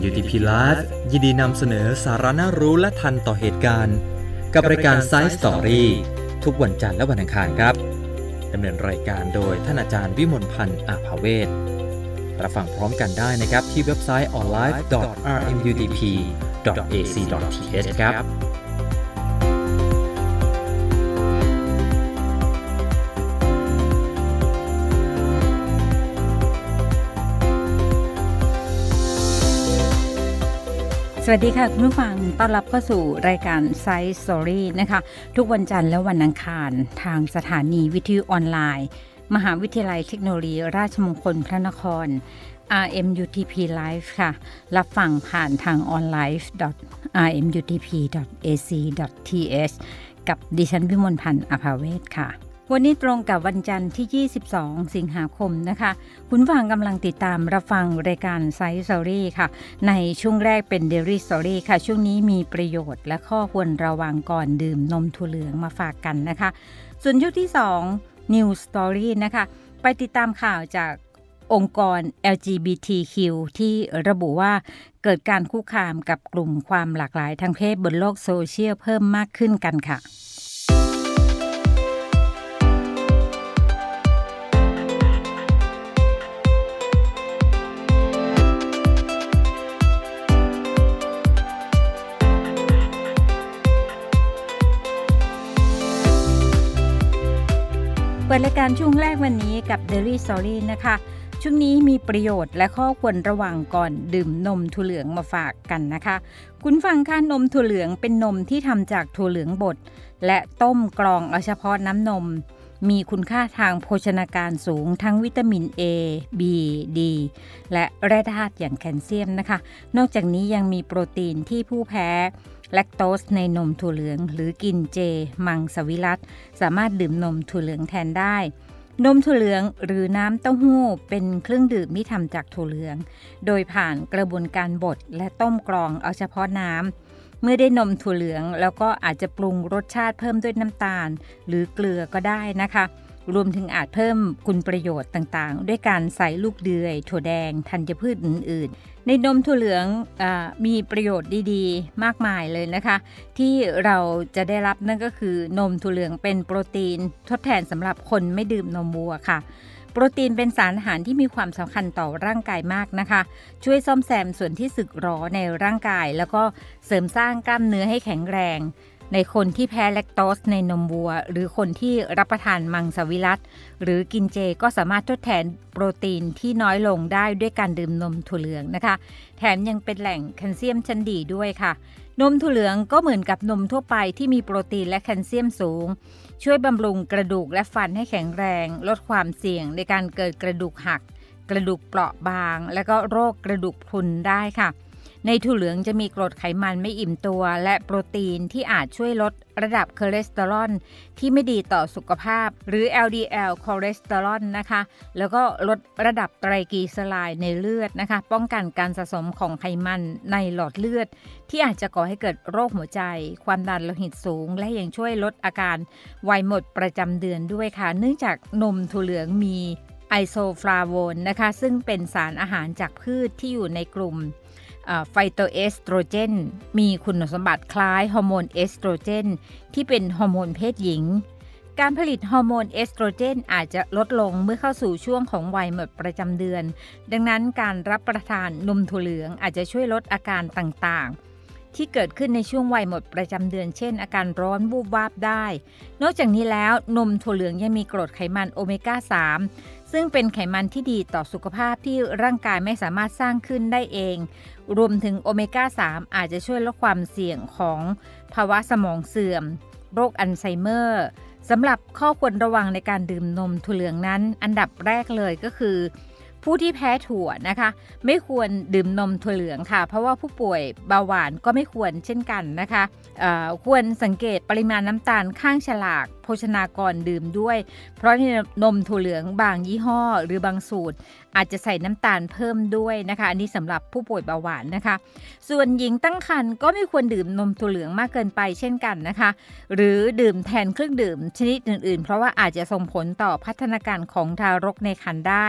RMUTP Live ยินดีนำเสนอสาระน่ารู้และทันต่อเหตุการณ์ กับรายการ Science Story ทุกวันจันทร์และวันอังคารครับดำเนินรายการโดยท่านอาจารย์วิมลพันธ์อาภาเวศรับฟังพร้อมกันได้นะครับที่เว็บไซต์ online.rmutp.ac.th ครับ สวัสดีค่ะ คุณผู้ฟัง ต้อนรับเข้าสู่รายการ Science Story นะคะ ทุกวันจันทร์และวันอังคาร ทางสถานีวิทยุออนไลน์ มหาวิทยาลัยเทคโนโลยี ราชมงคลพระนคร RMUTP Live ค่ะ รับฟังผ่านทางออนไลน์ rmutp.ac.th กับดิฉันวิมลพันธ์อภาเวศค่ะ วันนี้ตรงกับวันจันทร์ที่ 22 สิงหาคมนะคะ คุณฟังกำลังติดตามรับฟังรายการไซส์สอรี่ค่ะ ในช่วงแรกเป็น Daily Story ค่ะ ช่วงนี้มีประโยชน์และข้อควรระวังก่อนดื่มนมถั่วเหลืองมาฝากกันนะคะ ส่วนช่วงที่ 2 New Story นะคะ ไปติดตามข่าวจากองค์กร LGBTQ ที่ระบุว่าเกิดการคุกคามกับกลุ่มความหลากหลายทางเพศบนโลกโซเชียลเพิ่มมากขึ้นกันค่ะ ปิดรายการช่วงแรกวันนี้กับ Daily Story นะคะ ช่วงนี้มีประโยชน์และข้อควรระวังก่อนดื่มนมถั่วเหลืองมาฝากกันนะคะ คุณฟังค่ะนมถั่วเหลืองเป็นนมที่ทำจากถั่วเหลืองบด และต้มกรองเอาเฉพาะน้ำนม มีคุณค่าทางโภชนาการสูงทั้งวิตามิน A B D และแร่ธาตุอย่างแคลเซียมนะคะ นอกจากนี้ยังมีโปรตีนที่ผู้แพ้ แลคโตสในนมถั่วเหลือง หรือกินเจ มังสวิรัตสามารถดื่มนมถั่วเหลืองแทนได้ นมถั่วเหลืองหรือน้ำเต้าหู้เป็นเครื่องดื่มที่ทำจากถั่วเหลือง โดยผ่านกระบวนการบดและต้มกรองเอาเฉพาะน้ำเมื่อได้นมถั่วเหลืองแล้วก็อาจจะปรุงรสชาติเพิ่มด้วยน้ำตาล หรือเกลือก็ได้นะคะ รวมถึงอาจเพิ่มคุณประโยชน์ต่างๆ ด้วยการใส่ลูกเดือยถั่วแดงธัญพืชอื่น ๆ ในนมถั่วเหลืองอมีประโยชน์ดีๆ มากมายเลยนะคะ ที่เราจะได้รับนั่นก็คือนมถั่วเหลืองเป็นโปรตีนทดแทนสำหรับคนไม่ดื่มนมวัวค่ะโปรตีนเป็นสารอาหารที่มีความสำคัญต่อร่างกายมากนะคะ ช่วยซ่อมแซมส่วนที่สึกหรอในร่างกาย แล้วก็เสริมสร้างกล้ามเนื้อให้แข็งแรง ในคนที่แพ้แลคโตสในนมวัว หรือคนที่รับประทานมังสวิรัตหรือกินเจก็สามารถทดแทนโปรตีนที่น้อยลงได้ด้วยการดื่มนมถั่วเหลืองนะคะ แถมยังเป็นแหล่งแคลเซียมชั้นดีด้วยค่ะ นมถั่วเหลืองก็เหมือนกับนมทั่วไปที่มีโปรตีนและแคลเซียมสูง ช่วยบำรุงกระดูกและฟันให้แข็งแรง ลดความเสี่ยงในการเกิดกระดูกหัก กระดูกเปราะบาง และก็โรคกระดูกพรุนได้ค่ะ ในถั่วเหลืองจะมีกรดไขมันไม่อิ่มตัว และโปรตีนที่อาจช่วยลดระดับคอเลสเตอรอลที่ไม่ดีต่อสุขภาพ หรือ LDL คอเลสเตอรอลนะคะ แล้วก็ลดระดับไตรกลีเซอไรด์ในเลือดนะคะ ป้องกันการสะสมของไขมันในหลอดเลือด ที่อาจจะก่อให้เกิดโรคหัวใจ ความดันโลหิตสูง และยังช่วยลดอาการวัยหมดประจำเดือนด้วยค่ะ เนื่องจากนมถั่วเหลืองมีไอโซฟลาโวนนะคะ ซึ่งเป็นสารอาหารจากพืชที่อยู่ในกลุ่ม ไฟโตเอสโตรเจน มีคุณสมบัติคล้ายฮอร์โมนเอสโตรเจน ที่เป็นฮอร์โมนเพศหญิง การผลิตฮอร์โมนเอสโตรเจน อาจจะลดลงเมื่อเข้าสู่ช่วงของวัยหมดประจำเดือน ดังนั้นการรับประทานนมถั่วเหลืองอาจจะช่วยลดอาการต่างๆ ที่เกิดขึ้นในช่วงวัยหมดประจำเดือนเช่น อาการร้อนวูบวาบได้ นอกจากนี้แล้วนมถั่วเหลืองยังมีกรดไขมันโอเมก้า 3 ซึ่งเป็นไขมันที่ดีต่อสุขภาพที่ร่างกายไม่สามารถสร้างขึ้นได้เอง รวมถึงโอเมก้า 3 อาจจะช่วยลดความเสี่ยงของภาวะสมองเสื่อม โรคอัลไซเมอร์สำหรับข้อควรระวังในการดื่มนมถั่วเหลืองนั้น อันดับแรกเลยก็คือ ผู้ที่แพ้ถั่วนะคะ ไม่ควรดื่มนมถั่วเหลืองค่ะ เพราะว่าผู้ป่วยเบาหวานก็ไม่ควรเช่นกันนะคะควรสังเกตปริมาณน้ำตาลข้างฉลากโภชนากรดื่มด้วย เพราะในนมถั่วเหลืองบางยี่ห้อ หรือบางสูตร อาจจะใส่น้ำตาลเพิ่มด้วยนะคะ อันนี้สำหรับผู้ป่วยเบาหวานนะคะ ส่วนหญิงตั้งครรภ์ก็ไม่ควรดื่มนมถั่วเหลืองมากเกินไปเช่นกันนะคะ หรือดื่มแทนเครื่องดื่มชนิดอื่นๆ เพราะว่าอาจจะส่งผลต่อพัฒนาการของทารกในครรภ์ได้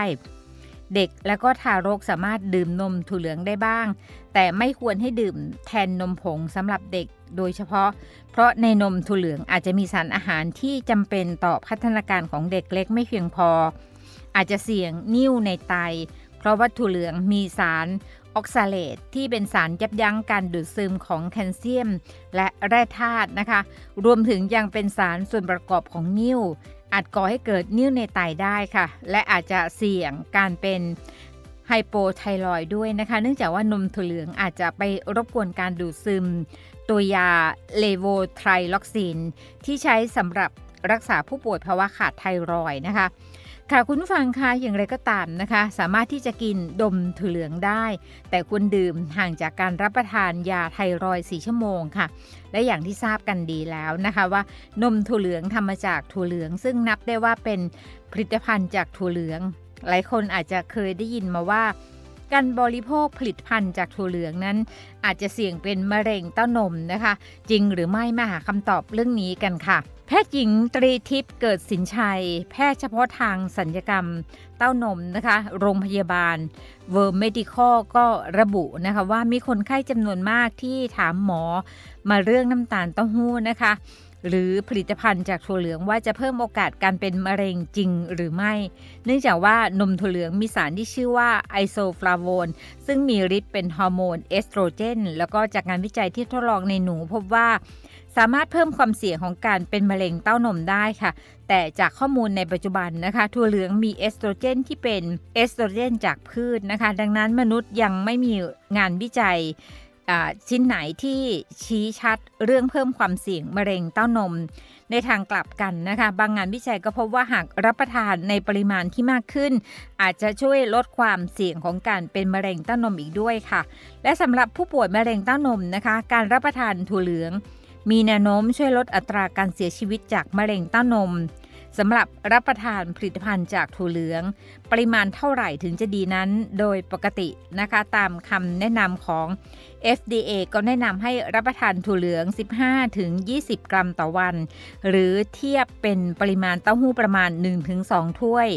เด็กและก็ทารกสามารถดื่มนมถั่วเหลืองได้บ้าง แต่ไม่ควรให้ดื่มแทนนมผงสำหรับเด็กโดยเฉพาะ เพราะในนมถั่วเหลืองอาจจะมีสารอาหารที่จำเป็นต่อพัฒนาการของเด็กเล็กไม่เพียงพอ อาจจะเสี่ยงนิ่วในไต เพราะว่าถั่วเหลืองมีสารออกซาเลตที่เป็นสารยับยั้งการดูดซึมของแคลเซียม และแร่ธาตุนะคะ รวมถึงยังเป็นสารส่วนประกอบของนิ่ว อาจก่อให้เกิดนิ่วในไตได้ค่ะ และอาจจะเสี่ยงการเป็นไฮโปไทรอยด์ด้วยนะคะ เนื่องจากว่านมถั่วเหลืองอาจจะไปรบกวนการดูดซึม ตัวยาเลโวไทรล็อกซิน ที่ใช้สำหรับรักษาผู้ป่วยภาวะขาดไทรอยด์นะคะ ค่ะคุณผู้ฟังคะอย่างไรก็ตามนะคะ สามารถที่จะกินดมถั่วเหลืองได้ แต่ควรดื่มห่างจากการรับประทานยาไทรอยด์4ชั่วโมงค่ะ และอย่างที่ทราบกันดีแล้วนะคะว่านมถั่วเหลืองทำมาจากถั่วเหลือง ซึ่งนับได้ว่าเป็นผลิตภัณฑ์จากถั่วเหลือง หลายคนอาจจะเคยได้ยินมาว่า การบริโภคผลิตภัณฑ์จากถั่วเหลืองนั้น อาจจะเสี่ยงเป็นมะเร็งเต้านมนะคะ จริงหรือไม่มาหาคำตอบเรื่องนี้กันค่ะ แพทย์หญิงตรีทิพย์เกิดสินชัย แพทย์เฉพาะทางสัญญกรรมเต้านมนะคะ โรงพยาบาลเวอร์เมดิคอลก็ระบุนะคะว่ามีคนไข้จำนวนมากที่ถามหมอมาเรื่องน้ำตาลเต้าหู้นะคะ หรือผลิตภัณฑ์จากถั่วเหลืองว่าจะเพิ่มโอกาสการเป็นมะเร็งจริงหรือไม่ เนื่องจากว่านมถั่วเหลืองมีสารที่ชื่อว่าไอโซฟลาโวนซึ่งมีฤทธิ์เป็นฮอร์โมนเอสโตรเจน แล้วก็จากงานวิจัยที่ทดลองในหนูพบว่า สามารถเพิ่มความเสี่ยงของการเป็นมะเร็งเต้านมได้ค่ะ แต่จากข้อมูลในปัจจุบันนะคะถั่วเหลืองมีเอสโตรเจนที่เป็นเอสโตรเจนจากพืชนะคะ ดังนั้นมนุษย์ยังไม่มีงานวิจัย ชิ้นไหนที่ชี้ชัดเรื่องเพิ่มความเสี่ยงมะเร็งเต้านม ในทางกลับกันนะคะ บางงานวิจัยก็พบว่าหากรับประทานในปริมาณที่มากขึ้น อาจจะช่วยลดความเสี่ยงของการเป็นมะเร็งเต้านมอีกด้วยค่ะ และสำหรับผู้ป่วยมะเร็งเต้านมนะคะ การรับประทานถั่วเหลือง มีแนวโน้มช่วยลดอัตราการเสียชีวิตจากมะเร็งเต้านม สำหรับรับประทานผลิตภัณฑ์จากถั่วเหลือง ปริมาณเท่าไหร่ถึงจะดีนั้น โดยปกตินะคะตามคำแนะนำของ FDA ก็แนะนำให้รับประทานถั่วเหลือง 15-20 กรัมต่อวัน หรือเทียบเป็นปริมาณเต้าหู้ประมาณ 1-2 ถ้วย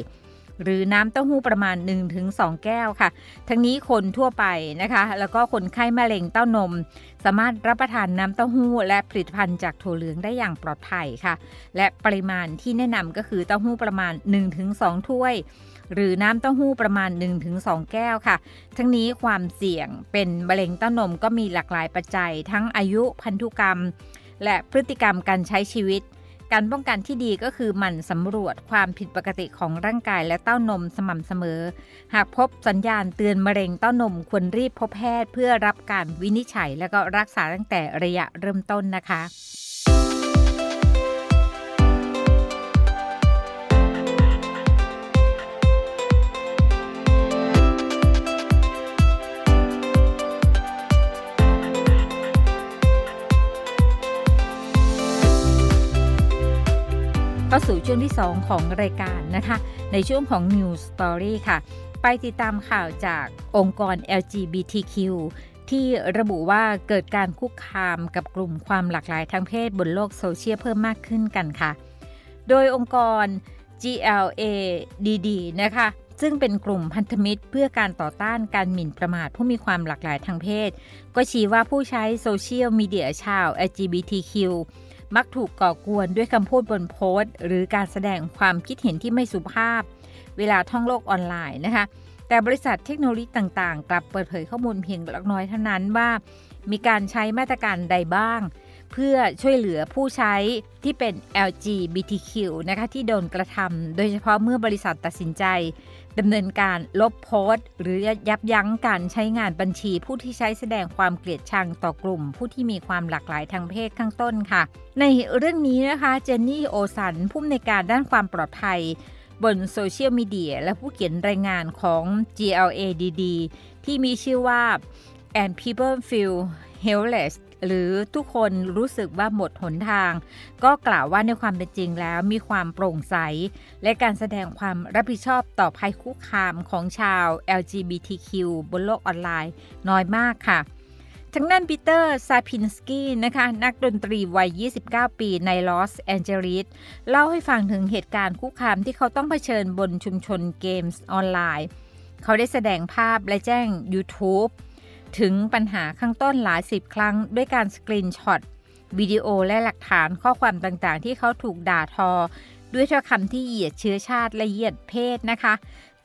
หรือน้ำเต้าหู้ประมาณ 1-2 แก้วค่ะ ทั้งนี้คนทั่วไปนะคะ แล้วก็คนไข้มะเร็งเต้านม สามารถรับประทานน้ำเต้าหู้ และผลิตภัณฑ์จากถั่วเหลืองได้อย่างปลอดภัยค่ะ และปริมาณที่แนะนำก็คือเต้าหู้ประมาณ 1-2 ถ้วย หรือน้ำเต้าหู้ประมาณ 1-2 แก้วค่ะ ทั้งนี้ความเสี่ยงเป็นมะเร็งเต้านมก็มีหลากหลายปัจจัย ทั้งอายุพันธุกรรม และพฤติกรรมการใช้ชีวิต การป้องกันที่ดีก็คือหมั่นสำรวจความผิดปกติของร่างกายและเต้านมสม่ำเสมอ หากพบสัญญาณเตือนมะเร็งเต้านมควรรีบพบแพทย์เพื่อรับการวินิจฉัย และก็รักษาตั้งแต่ระยะเริ่มต้นนะคะ เข้าสู่ช่วงที่ 2 ของรายการนะคะ ในช่วงของ News Story ค่ะ ไปติดตามข่าวจากองค์กร LGBTQ ที่ระบุว่าเกิดการคุกคามกับกลุ่มความหลากหลายทางเพศบนโลกโซเชียลเพิ่มมากขึ้นกันค่ะ โดยองค์กร GLADD นะคะ ซึ่งเป็นกลุ่มพันธมิตร เพื่อการต่อต้านการหมิ่นประมาทผู้มีความหลากหลายทางเพศ ก็ชี้ว่าผู้ใช้โซเชียลมีเดียชาว LGBTQ มักถูกก่อกวนด้วยคำพูดบนโพสต์ หรือการแสดงความคิดเห็นที่ไม่สุภาพ เวลาท่องโลกออนไลน์นะคะ แต่บริษัทเทคโนโลยีต่างๆ กลับเปิดเผยข้อมูลเพียงเล็กน้อยเท่านั้นว่า มีการใช้มาตรการใดบ้าง เพื่อช่วยเหลือผู้ใช้ที่เป็น LGBTQ นะคะที่โดนกระทำโดยเฉพาะเมื่อบริษัทตัดสินใจ ดำเนินการลบโพสต์ หรือยับยั้งการใช้งานบัญชีผู้ที่ใช้แสดงความเกลียดชังต่อกลุ่ม ผู้ที่มีความหลากหลายทางเพศข้างต้นค่ะ ในเรื่องนี้นะคะเจนนี่โอสันผู้อำนวยการด้านความปลอดภัย บนโซเชียลมีเดียและผู้เขียนรายงานของ GLADD ที่มีชื่อว่า and people feel helpless หรือทุกคนรู้สึกว่าหมดหนทาง ก็กล่าวว่าในความเป็นจริงแล้วมีความโปร่งใส และการแสดงความรับผิดชอบต่อภัยคุกคามของชาว LGBTQ บนโลกออนไลน์น้อยมากค่ะทางด้านปีเตอร์ซาพินสกี้นะคะนักดนตรีวัย 29 ปีในลอสแอนเจลิสเล่าให้ฟังถึงเหตุการณ์คุกคามที่เขาต้องเผชิญบนชุมชนเกมส์ออนไลน์ เขาได้แสดงภาพและแจ้ง YouTube ถึงปัญหาข้างต้นหลายสิบครั้งด้วยการสกรีนช็อตวิดีโอและหลักฐานข้อความต่างๆ ที่เขาถูกด่าทอ ด้วยถ้อยคำที่เหยียดเชื้อชาติและเหยียดเพศนะคะ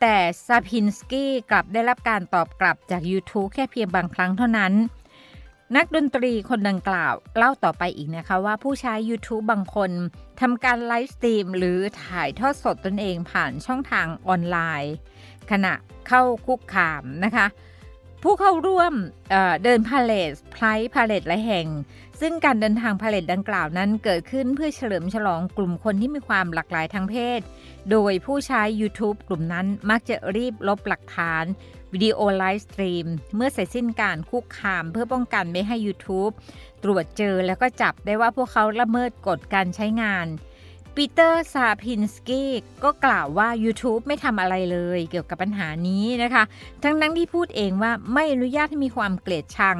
แต่ซาพินสกี้กลับได้รับการตอบกลับจาก YouTube แค่เพียงบางครั้งเท่านั้น นักดนตรีคนดังกล่าวเล่าต่อไปอีกนะคะว่าผู้ใช้ YouTube บางคนทำการไลฟ์สตรีมหรือถ่ายทอดสดตนเองผ่านช่องทางออนไลน์ ขณะเข้าคุกคามนะคะ ผู้เข้าร่วมเเดินพาเลทไพร์พาเลทหลายแห่ง ซึ่งการเดินทางพาเลทดังกล่าวนั้นเกิดขึ้นเพื่อเฉลิมฉลองกลุ่มคนที่มีความหลากหลายทางเพศ โดยผู้ใช้ YouTube กลุ่มนั้นมักจะรีบลบหลักฐาน วิดีโอไลฟ์สตรีม เมื่อเสร็จสิ้นการคุกคามเพื่อป้องกันไม่ให้ YouTube ตรวจเจอแล้วก็จับได้ว่าพวกเขาละเมิดกฎการใช้งาน ปีเตอร์ซาพินสกี้ก็กล่าวว่า YouTube ไม่ทำอะไรเลยเกี่ยวกับปัญหานี้นะคะ ทั้งนั้นที่พูดเองว่าไม่อนุญาตให้มีความเกลียดชัง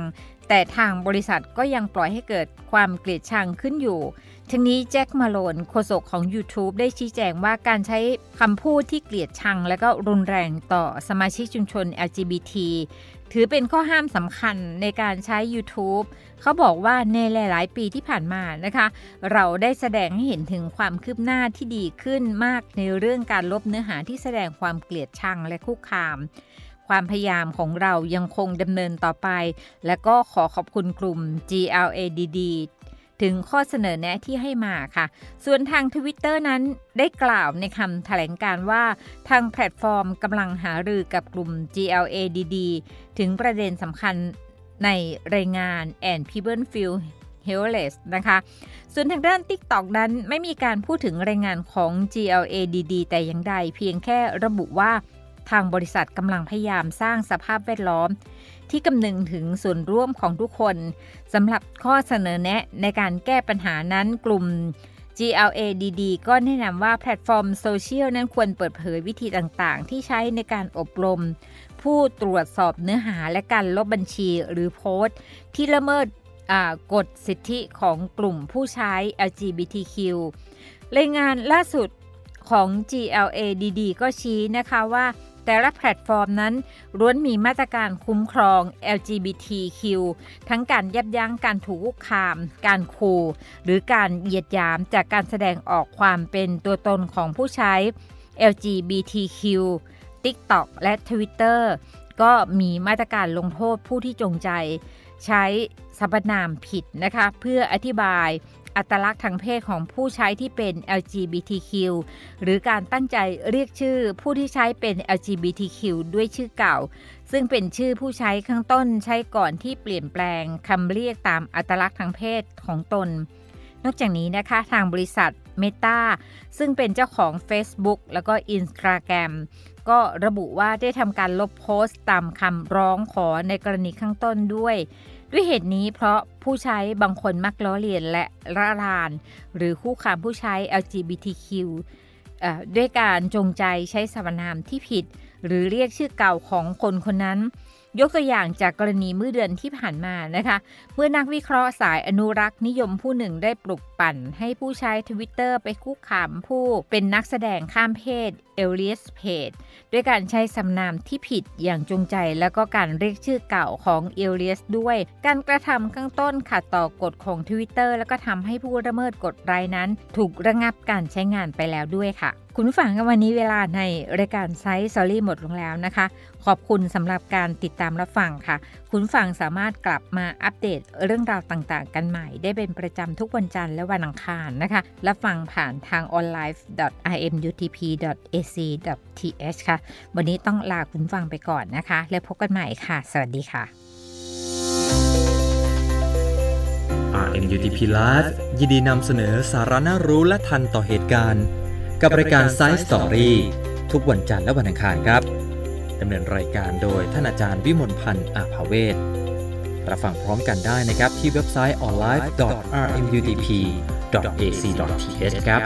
แต่ทางบริษัทก็ยังปล่อยให้เกิดความเกลียดชังขึ้นอยู่ทั้งนี้แจ็คมาโลนโฆษกของ YouTube ได้ชี้แจงว่าการใช้คำพูดที่เกลียดชัง และก็รุนแรงต่อสมาชิกชุมชน LGBT ถือเป็นข้อห้ามสำคัญในการใช้ YouTube เขาบอกว่าในหลาย ๆ ปีที่ผ่านมานะคะ เราได้แสดงให้เห็นถึงความคืบหน้าที่ดีขึ้นมากในเรื่องการลบเนื้อหาที่แสดงความเกลียดชังและคุกคาม ความพยายามของเรายังคงดำเนินต่อไป และก็ขอขอบคุณกลุ่ม GLADD ถึงข้อเสนอแนะที่ให้มาค่ะ ส่วนทาง Twitter นั้นได้กล่าวในคำแถลงการว่า ทางแพลตฟอร์มกำลังหารือกับกลุ่ม GLADD ถึงประเด็นสำคัญในรายงาน and people feel helpless นะคะ ส่วนทางด้าน TikTok นั้นไม่มีการพูดถึงรายงานของ GLADD แต่อย่างใดเพียงแค่ระบุว่าทางบริษัทกำลังพยายามสร้างสภาพแวดล้อม ที่กำนึงถึงส่วนร่วมของทุกคนสำหรับข้อเสนอแนะในการแก้ปัญหานั้นกลุ่ม GLADD ก็แนะนำว่าแพลตฟอร์มโซเชียลนั้นควรเปิดเผยวิธีต่างๆ ที่ใช้ในการอบรม ผู้ตรวจสอบเนื้อหาและการลบบัญชีหรือโพสต์ ที่ละเมิดกฎสิทธิของกลุ่มผู้ใช้ LGBTQ รายงานล่าสุดของ GLADD ก็ชี้นะคะว่า แต่ละแพลตฟอร์มนั้นล้วนมีมาตรการคุ้มครอง LGBTQ ทั้งการยับยั้งการถูกคุกคาม การขู่หรือการเหยียดหยามจากการแสดงออกความเป็นตัวตนของผู้ใช้ LGBTQ TikTok และ Twitter ก็มีมาตรการลงโทษผู้ที่จงใจ ใช้สรรพนามผิดนะคะ เพื่ออธิบาย อัตลักษณ์ทางเพศของผู้ใช้ที่เป็น LGBTQ หรือการตั้งใจเรียกชื่อผู้ที่ใช้เป็น LGBTQ ด้วยชื่อเก่า ซึ่งเป็นชื่อผู้ใช้ข้างต้นใช้ก่อนที่เปลี่ยนแปลงคำเรียกตามอัตลักษณ์ทางเพศของตน นอกจากนี้นะคะทางบริษัท Meta ซึ่งเป็นเจ้าของ Facebook แล้วก็ Instagram ก็ระบุว่าได้ทำการลบโพสต์ตามคำร้องขอในกรณีข้างต้นด้วย ด้วยเหตุนี้เพราะผู้ใช้บางคนมักล้อเลียนและละลาน หรือคู่คามผู้ใช้ LGBTQ อ่อด้วยการจงใจใช้สรรพนามที่ผิด หรือเรียกชื่อเก่าของคนคนนั้น ยกตัวอย่างจากกรณีเมื่อเดือนที่ผ่านมานะคะ เมื่อนักวิเคราะห์สายอนุรักษ์นิยมผู้หนึ่งได้ปลุกปั่น ให้ผู้ใช้ทวิตเตอร์ไปคุกคามผู้เป็นนักแสดงข้ามเพศเอลเลียสเพจด้วยการใช้สำนามที่ผิดอย่างจงใจ แล้วก็การเรียกชื่อเก่าของเอลเลียสด้วย การกระทำข้างต้นขัดต่อกฎของ Twitter แล้วก็ทำให้ผู้ละเมิดกฎรายนั้น ถูกระงับการใช้งานไปแล้วด้วยค่ะ คุณผู้ฟังวันนี้เวลาในรายการไซส์ซอรี่หมดลงแล้วนะคะ ขอบคุณสำหรับการติดตามรับฟังค่ะ คุณฟังสามารถกลับมาอัปเดตเรื่องราวต่างๆ กันใหม่ ได้เป็นประจำทุกวันจันทร์และวันอังคารนะคะรับฟังผ่านทาง online.imutp.ac.th ค่ะ วันนี้ต้องลาคุณฟังไปก่อนนะคะ แล้วพบกันใหม่ค่ะ สวัสดีค่ะ RMUTP Live ยินดีนำเสนอสาระน่ารู้และทันต่อเหตุการณ์ กับรายการ Science Story ทุกวันจันทร์และวันอังคารครับดำเนินรายการโดยท่านอาจารย์วิมลพันธ์อาภาเวศรับฟังพร้อมกันได้นะครับที่เว็บไซต์ online.rmutp.ac.th ครับ